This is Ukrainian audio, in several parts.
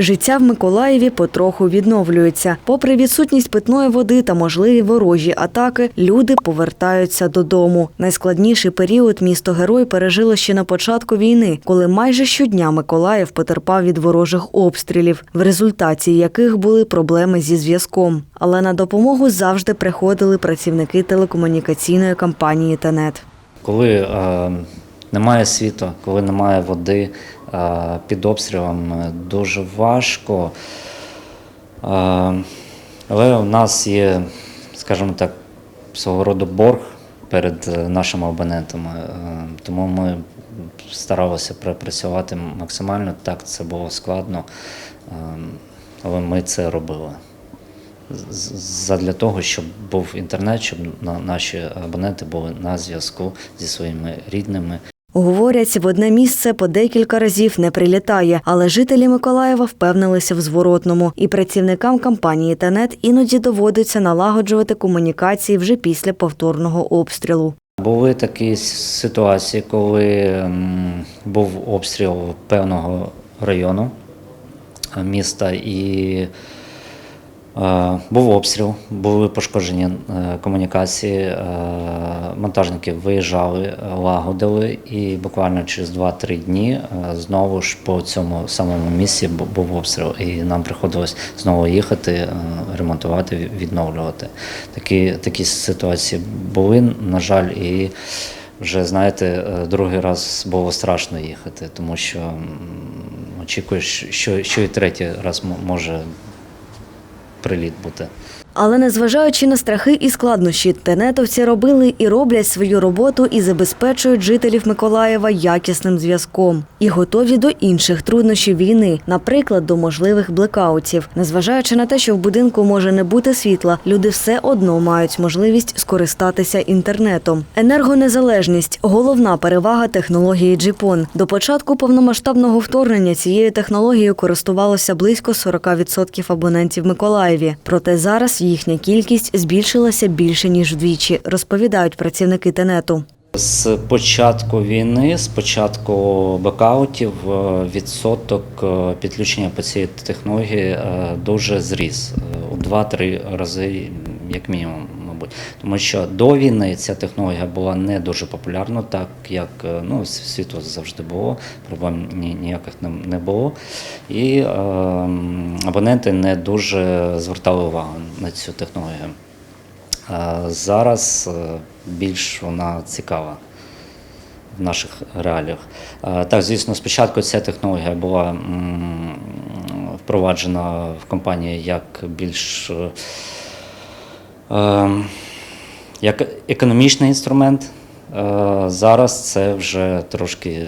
Життя в Миколаєві потроху відновлюється. Попри відсутність питної води та можливі ворожі атаки, люди повертаються додому. Найскладніший період місто Герой пережило ще на початку війни, коли майже щодня Миколаїв потерпав від ворожих обстрілів, в результаті яких були проблеми зі зв'язком. Але на допомогу завжди приходили працівники телекомунікаційної компанії ТЕНЕТ. Коли е, немає світла, коли немає води під обстрілом, е, дуже важко. Але у нас є, скажімо так, свого роду борг перед е, нашими абонентами. Е, тому ми старалися працювати максимально. Так, це було складно, але ми це робили. Задля того, щоб був інтернет, щоб наші абоненти були на зв'язку зі своїми рідними. Говорять, в одне місце по декілька разів не прилітає, але жителі Миколаєва впевнилися в зворотному, і працівникам компанії «Тенет» іноді доводиться налагоджувати комунікації вже після повторного обстрілу. Були такі ситуації, коли був обстріл певного району е, міста і був обстріл, були пошкоджені е, комунікації, е, монтажники виїжджали, е, лагодили, і буквально через 2-3 дні е, знову ж по цьому самому місці був обстріл, і нам приходилось знову їхати, е, ремонтувати, відновлювати. Такі, такі ситуації були, на жаль, і вже знаєте, е, другий раз було страшно їхати, тому що очікуєш, що, що і третій раз може приліт бути. Але незважаючи на страхи і складнощі, тенетовці робили і роблять свою роботу і забезпечують жителів Миколаєва якісним зв'язком. І готові до інших труднощів війни, наприклад, до можливих блекаутів. Незважаючи на те, що в будинку може не бути світла, люди все одно мають можливість скористатися інтернетом. Енергонезалежність головна перевага технології Джіпон. До початку повномасштабного вторгнення цією технологією користувалося близько 40% абонентів Миколаєві. Проте зараз їхня кількість збільшилася більше ніж вдвічі, розповідають працівники тенету. З початку війни, з початку бекаутів, е, відсоток е, підключення по цій технології е, дуже зріс у 2-3 рази, як мінімум, мабуть. Тому що до війни ця технологія була не дуже популярна, так як е, ну, с- світло завжди було, проблем ні- ніяких не- було. І е, абоненти не дуже звертали увагу на цю технологію. А Зараз е, більш вона цікава в наших реаліях. Е, Так, звісно, спочатку ця технологія була впроваджена в компанії як більш е, е, як економічний інструмент. Е, Зараз це вже трошки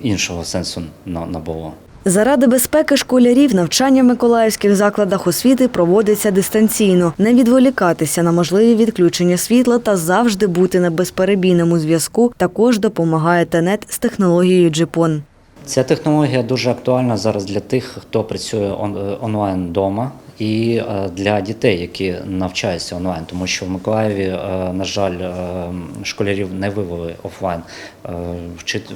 іншого сенсу на- набуло. Заради безпеки школярів навчання в миколаївських закладах освіти проводиться дистанційно, не відволікатися на можливі відключення світла та завжди бути на безперебійному зв'язку також допомагає Тенет з технологією Джипон. Ця технологія дуже актуальна зараз для тих, хто працює онлайн вдома, і е, для дітей, які навчаються онлайн, тому що в Миколаєві, е, на жаль, е, школярів не вивели офлайн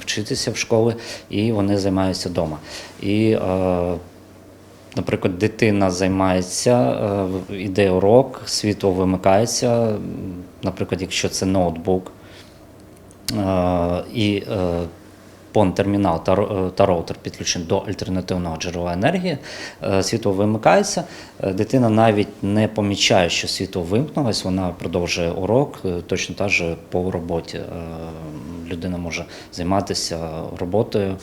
вчитися в школи, і вони займаються вдома. І Наприклад, дитина займається, іде урок, світло вимикається. Наприклад, якщо це ноутбук, і пон-термінал та, ро- е, та роутер підключений до альтернативного джерела енергії, е, світло вимикається. Е, Дитина навіть не помічає, що світло вимкнулось, вона продовжує урок, точно так же по роботі. Людина може займатися роботою,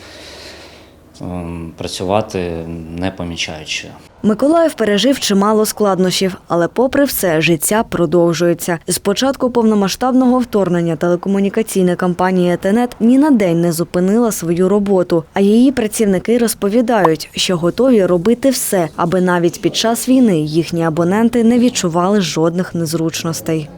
ем, працювати не помічаючи. Миколаїв пережив чимало складнощів, але попри все життя продовжується. З початку повномасштабного вторгнення телекомунікаційна компанія Тенет ні на день не зупинила свою роботу. А її працівники розповідають, що готові робити все, аби навіть під час війни їхні абоненти не відчували жодних незручностей.